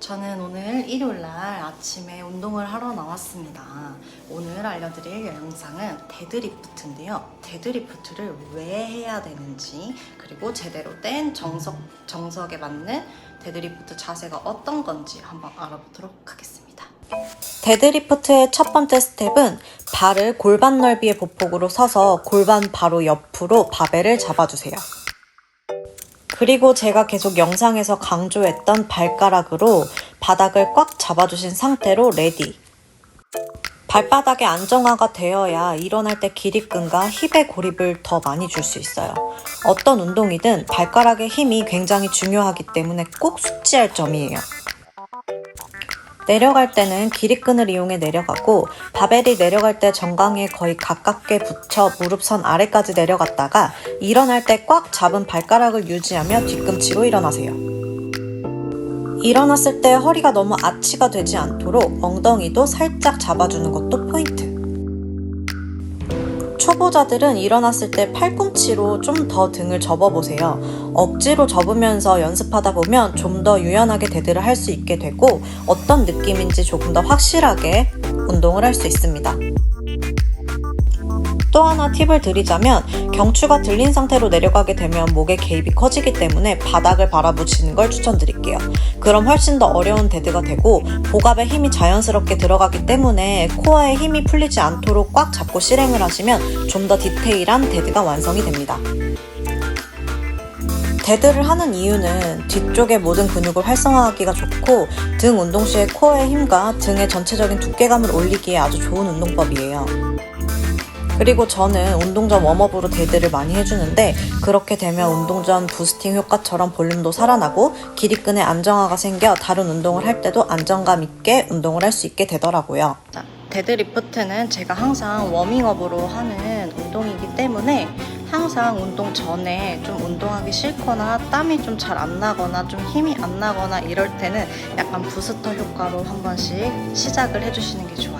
저는 오늘 일요일날 아침에 운동을 하러 나왔습니다. 오늘 알려드릴 영상은 데드리프트인데요. 데드리프트를 왜 해야 되는지, 그리고 제대로 된 정석, 정석에 맞는 데드리프트 자세가 어떤 건지 한번 알아보도록 하겠습니다. 데드리프트의 첫 번째 스텝은 발을 골반 넓이의 보폭으로 서서 골반 바로 옆으로 바벨을 잡아주세요. 그리고 제가 계속 영상에서 강조했던 발가락으로 바닥을 꽉 잡아주신 상태로 레디. 발바닥의 안정화가 되어야 일어날 때 기립근과 힙의 고립을 더 많이 줄 수 있어요. 어떤 운동이든 발가락의 힘이 굉장히 중요하기 때문에 꼭 숙지할 점이에요. 내려갈 때는 기립근을 이용해 내려가고 바벨이 내려갈 때 정강에 거의 가깝게 붙여 무릎선 아래까지 내려갔다가 일어날 때 꽉 잡은 발가락을 유지하며 뒤꿈치로 일어나세요. 일어났을 때 허리가 너무 아치가 되지 않도록 엉덩이도 살짝 잡아주는 것도. 초보자들은 일어났을 때 팔꿈치로 좀 더 등을 접어보세요. 억지로 접으면서 연습하다 보면 좀 더 유연하게 데드를 할 수 있게 되고 어떤 느낌인지 조금 더 확실하게 운동을 할 수 있습니다. 또 하나 팁을 드리자면 경추가 들린 상태로 내려가게 되면 목의 개입이 커지기 때문에 바닥을 바라보시는 걸 추천드릴게요. 그럼 훨씬 더 어려운 데드가 되고 복압에 힘이 자연스럽게 들어가기 때문에 코어에 힘이 풀리지 않도록 꽉 잡고 실행을 하시면 좀 더 디테일한 데드가 완성이 됩니다. 데드를 하는 이유는 뒤쪽의 모든 근육을 활성화하기가 좋고 등 운동 시에 코어의 힘과 등의 전체적인 두께감을 올리기에 아주 좋은 운동법이에요. 그리고 저는 운동 전 웜업으로 데드를 많이 해주는데 그렇게 되면 운동 전 부스팅 효과처럼 볼륨도 살아나고 기립근에 안정화가 생겨 다른 운동을 할 때도 안정감 있게 운동을 할 수 있게 되더라고요. 자, 데드리프트는 제가 항상 워밍업으로 하는 운동이기 때문에 항상 운동 전에 좀 운동하기 싫거나 땀이 좀 잘 안 나거나 좀 힘이 안 나거나 이럴 때는 약간 부스터 효과로 한 번씩 시작을 해주시는 게 좋아요.